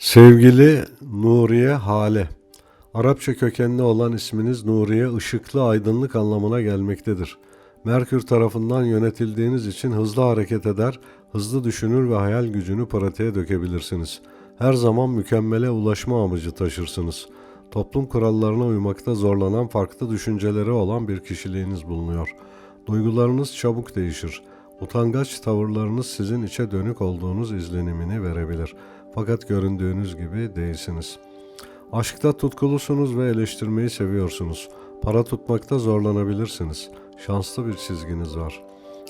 Sevgili Nuriye Hale, Arapça kökenli olan isminiz Nuriye, ışıklı, aydınlık anlamına gelmektedir. Merkür tarafından yönetildiğiniz için hızlı hareket eder, hızlı düşünür ve hayal gücünü pratiğe dökebilirsiniz. Her zaman mükemmele ulaşma amacı taşırsınız. Toplum kurallarına uymakta zorlanan farklı düşünceleri olan bir kişiliğiniz bulunuyor. Duygularınız çabuk değişir. Utangaç tavırlarınız sizin içe dönük olduğunuz izlenimini verebilir. Fakat göründüğünüz gibi değilsiniz. Aşkta tutkulusunuz ve eleştirmeyi seviyorsunuz. Para tutmakta zorlanabilirsiniz. Şanslı bir çizginiz var.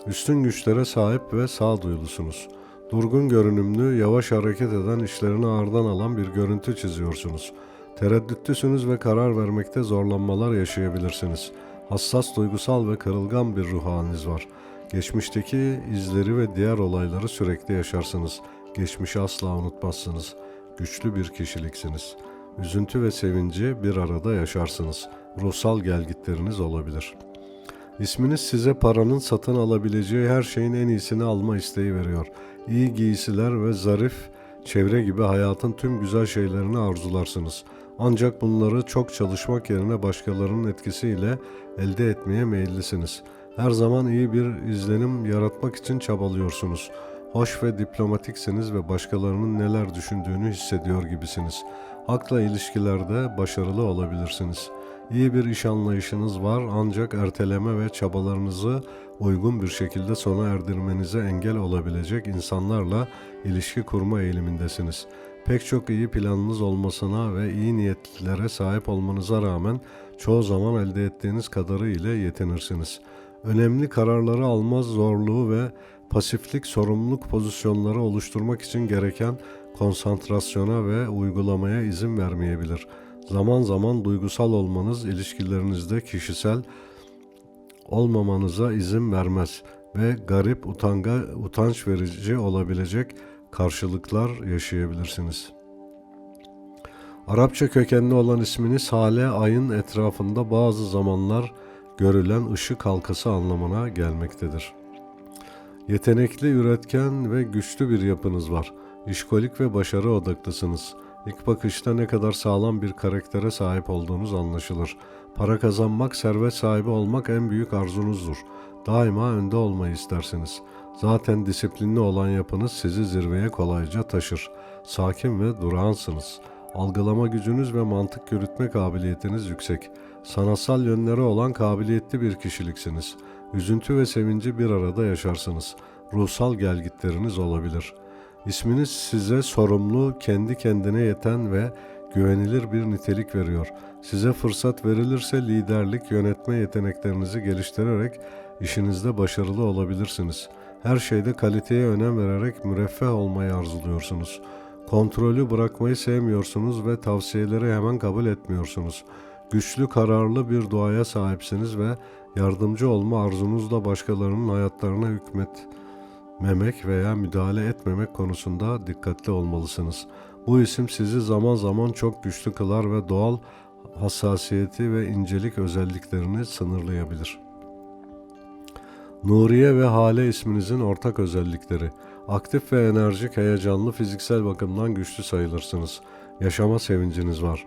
Üstün güçlere sahip ve sağduyulusunuz. Durgun görünümlü, yavaş hareket eden, işlerini ağırdan alan bir görüntü çiziyorsunuz. Tereddütlüsünüz ve karar vermekte zorlanmalar yaşayabilirsiniz. Hassas, duygusal ve kırılgan bir ruh haliniz var. Geçmişteki izleri ve diğer olayları sürekli yaşarsınız. Geçmişi asla unutmazsınız. Güçlü bir kişiliksiniz. Üzüntü ve sevinci bir arada yaşarsınız. Ruhsal gelgitleriniz olabilir. İsminiz size paranın satın alabileceği her şeyin en iyisini alma isteği veriyor. İyi giysiler ve zarif çevre gibi hayatın tüm güzel şeylerini arzularsınız. Ancak bunları çok çalışmak yerine başkalarının etkisiyle elde etmeye meyillisiniz. Her zaman iyi bir izlenim yaratmak için çabalıyorsunuz. Hoş ve diplomatiksiniz ve başkalarının neler düşündüğünü hissediyor gibisiniz. Hakla ilişkilerde başarılı olabilirsiniz. İyi bir iş anlayışınız var ancak erteleme ve çabalarınızı uygun bir şekilde sona erdirmenize engel olabilecek insanlarla ilişki kurma eğilimindesiniz. Pek çok iyi planınız olmasına ve iyi niyetlilere sahip olmanıza rağmen çoğu zaman elde ettiğiniz kadarı ile yetinirsiniz. Önemli kararları alma zorluğu ve pasiflik sorumluluk pozisyonları oluşturmak için gereken konsantrasyona ve uygulamaya izin vermeyebilir. Zaman zaman duygusal olmanız ilişkilerinizde kişisel olmamanıza izin vermez ve garip, utanga, utanç verici olabilecek karşılıklar yaşayabilirsiniz. Arapça kökenli olan isminiz hale ayın etrafında bazı zamanlar görülen ışık halkası anlamına gelmektedir. Yetenekli, üretken ve güçlü bir yapınız var. İşkolik ve başarı odaklısınız. İlk bakışta ne kadar sağlam bir karaktere sahip olduğunuz anlaşılır. Para kazanmak, servet sahibi olmak en büyük arzunuzdur. Daima önde olmayı istersiniz. Zaten disiplinli olan yapınız sizi zirveye kolayca taşır. Sakin ve durağansınız. Algılama gücünüz ve mantık yürütme kabiliyetiniz yüksek. Sanatsal yönleri olan kabiliyetli bir kişiliksiniz. Üzüntü ve sevinci bir arada yaşarsınız. Ruhsal gelgitleriniz olabilir. İsminiz size sorumlu, kendi kendine yeten ve güvenilir bir nitelik veriyor. Size fırsat verilirse liderlik, yönetme yeteneklerinizi geliştirerek işinizde başarılı olabilirsiniz. Her şeyde kaliteye önem vererek müreffeh olmayı arzuluyorsunuz. Kontrolü bırakmayı sevmiyorsunuz ve tavsiyeleri hemen kabul etmiyorsunuz. Güçlü, kararlı bir doğaya sahipsiniz ve yardımcı olma arzunuzla başkalarının hayatlarına hükmetmemek veya müdahale etmemek konusunda dikkatli olmalısınız. Bu isim sizi zaman zaman çok güçlü kılar ve doğal hassasiyeti ve incelik özelliklerini sınırlayabilir. Nuriye ve Hale isminizin ortak özellikleri. Aktif ve enerjik, heyecanlı, fiziksel bakımdan güçlü sayılırsınız. Yaşama sevinciniz var.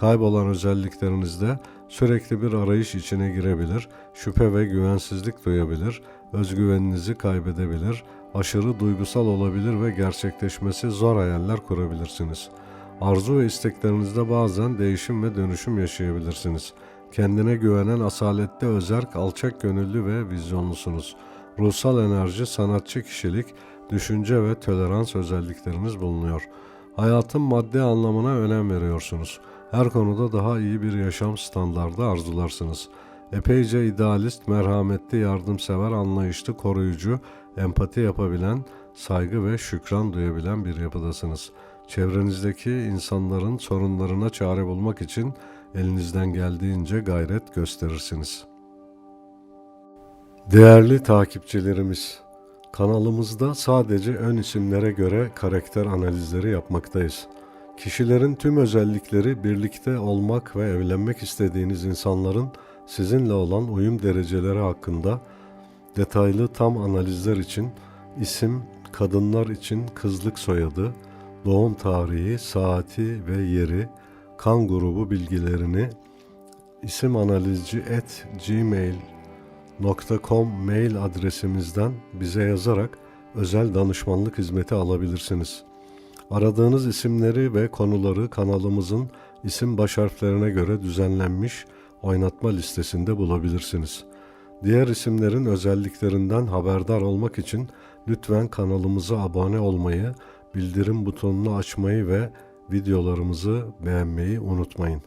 Kaybolan özelliklerinizde sürekli bir arayış içine girebilir, şüphe ve güvensizlik duyabilir, özgüveninizi kaybedebilir, aşırı duygusal olabilir ve gerçekleşmesi zor hayaller kurabilirsiniz. Arzu ve isteklerinizde bazen değişim ve dönüşüm yaşayabilirsiniz. Kendine güvenen asalette özerk, alçak gönüllü ve vizyonlusunuz. Ruhsal enerji, sanatçı kişilik, düşünce ve tolerans özellikleriniz bulunuyor. Hayatın maddi anlamına önem veriyorsunuz. Her konuda daha iyi bir yaşam standardı arzularsınız. Epeyce idealist, merhametli, yardımsever, anlayışlı, koruyucu, empati yapabilen, saygı ve şükran duyabilen bir yapıdasınız. Çevrenizdeki insanların sorunlarına çare bulmak için elinizden geldiğince gayret gösterirsiniz. Değerli takipçilerimiz, kanalımızda sadece ön isimlere göre karakter analizleri yapmaktayız. Kişilerin tüm özellikleri birlikte olmak ve evlenmek istediğiniz insanların sizinle olan uyum dereceleri hakkında detaylı tam analizler için isim, kadınlar için kızlık soyadı, doğum tarihi, saati ve yeri, kan grubu bilgilerini isim analizci gmail.com mail adresimizden bize yazarak özel danışmanlık hizmeti alabilirsiniz. Aradığınız isimleri ve konuları kanalımızın isim baş harflerine göre düzenlenmiş oynatma listesinde bulabilirsiniz. Diğer isimlerin özelliklerinden haberdar olmak için lütfen kanalımıza abone olmayı, bildirim butonunu açmayı ve videolarımızı beğenmeyi unutmayın.